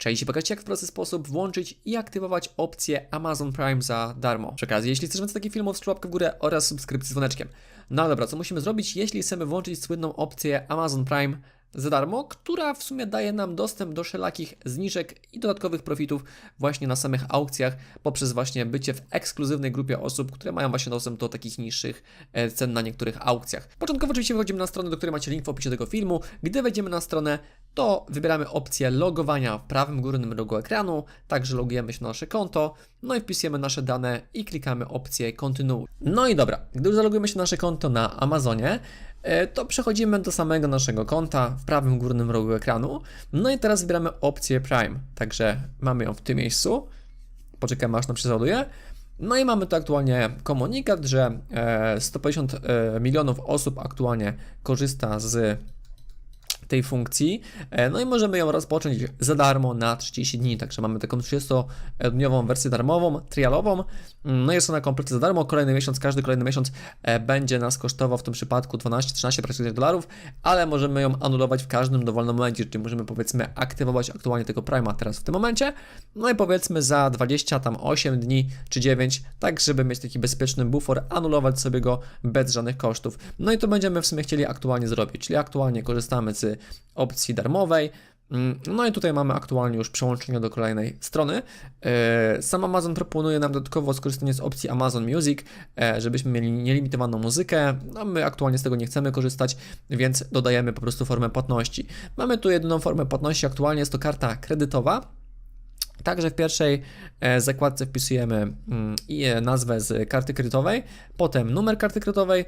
Cześć, pokażcie jak w prosty sposób włączyć i aktywować opcję Amazon Prime za darmo. Przy okazji, jeśli chcesz więcej takich filmów, z łapkę w górę oraz subskrypcji z dzwoneczkiem. No dobra, co musimy zrobić, jeśli chcemy włączyć słynną opcję Amazon Prime za darmo, która w sumie daje nam dostęp do wszelakich zniżek i dodatkowych profitów właśnie na samych aukcjach poprzez właśnie bycie w ekskluzywnej grupie osób, które mają właśnie dostęp do takich niższych e, cen na niektórych aukcjach. Początkowo oczywiście wychodzimy na stronę, do której macie link w opisie tego filmu. Gdy wejdziemy na stronę, to wybieramy opcję logowania w prawym górnym rogu ekranu, także logujemy się na nasze konto, no i wpisujemy nasze dane i klikamy opcję kontynuuj. No i dobra, gdy już zalogujemy się na nasze konto na Amazonie, to przechodzimy do samego naszego konta w prawym górnym rogu ekranu. No i teraz wybieramy opcję Prime. Także mamy ją w tym miejscu. Poczekamy aż nam się załaduje. No i mamy tu aktualnie komunikat, że e, 150 e, milionów osób aktualnie korzysta z tej funkcji. E, No i możemy ją rozpocząć za darmo na 30 dni. Także mamy taką 30-dniową wersję darmową, trialową. No jest ona kompletnie za darmo. Kolejny miesiąc, każdy kolejny miesiąc e, będzie nas kosztował w tym przypadku 12-13 praktycznie dolarów, ale możemy ją anulować w każdym dowolnym momencie, czyli możemy powiedzmy aktywować aktualnie tego Prima teraz w tym momencie. No i powiedzmy za 20 tam 8 dni czy 9, tak żeby mieć taki bezpieczny bufor, anulować sobie go bez żadnych kosztów. No i to będziemy w sumie chcieli aktualnie zrobić, czyli aktualnie korzystamy z opcji darmowej. Mm, No i tutaj mamy aktualnie już przełączenie do kolejnej strony. E, Sam Amazon proponuje nam dodatkowo skorzystanie z opcji Amazon Music, e, żebyśmy mieli nielimitowaną muzykę. No my aktualnie z tego nie chcemy korzystać, więc dodajemy po prostu formę płatności. Mamy tu jedyną formę płatności, aktualnie jest to karta kredytowa. Także w pierwszej e, zakładce wpisujemy mm, nazwę z karty kredytowej, potem numer karty kredytowej,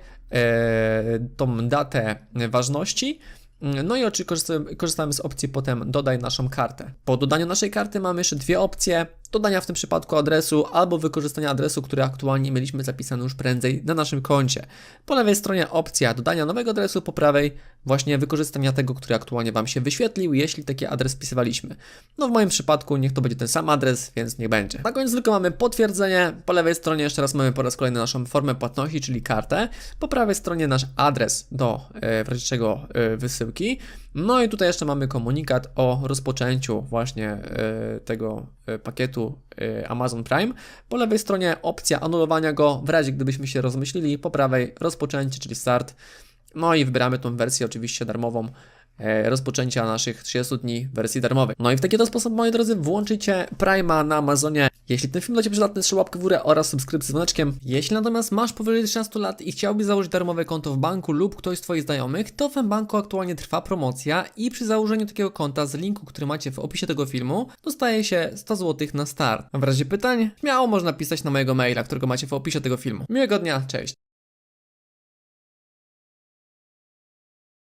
tą datę ważności. Mm, No i oczywiście korzystamy, korzystamy z opcji potem dodaj naszą kartę. Po dodaniu naszej karty mamy jeszcze dwie opcje. Dodania w tym przypadku adresu albo wykorzystania adresu, który aktualnie mieliśmy zapisany już prędzej na naszym koncie. Po lewej stronie opcja dodania nowego adresu, po prawej właśnie wykorzystania tego, który aktualnie Wam się wyświetlił, jeśli taki adres wpisywaliśmy. No w moim przypadku niech to będzie ten sam adres, więc niech będzie. Na koniec tylko mamy potwierdzenie, po lewej stronie jeszcze raz mamy po raz kolejny naszą formę płatności, czyli kartę, po prawej stronie nasz adres do e, w e, wysyłki. No i tutaj jeszcze mamy komunikat o rozpoczęciu właśnie e, tego e, pakietu e, Amazon Prime. Po lewej stronie opcja anulowania go w razie gdybyśmy się rozmyślili, po prawej rozpoczęcie, czyli start. No i wybieramy tą wersję oczywiście darmową rozpoczęcia naszych 30 dni wersji darmowej. No i w taki to sposób, moi drodzy, włączycie Prima na Amazonie. Jeśli ten film dla Ciebie przydatny, trzymaj łapkę w górę oraz subskrypcję z dzwoneczkiem. Jeśli natomiast masz powyżej 13 lat i chciałbyś założyć darmowe konto w banku lub ktoś z Twoich znajomych, to w banku aktualnie trwa promocja i przy założeniu takiego konta z linku, który macie w opisie tego filmu, dostaje się 100 zł na start. W razie pytań, śmiało można pisać na mojego maila, którego macie w opisie tego filmu. Miłego dnia, cześć!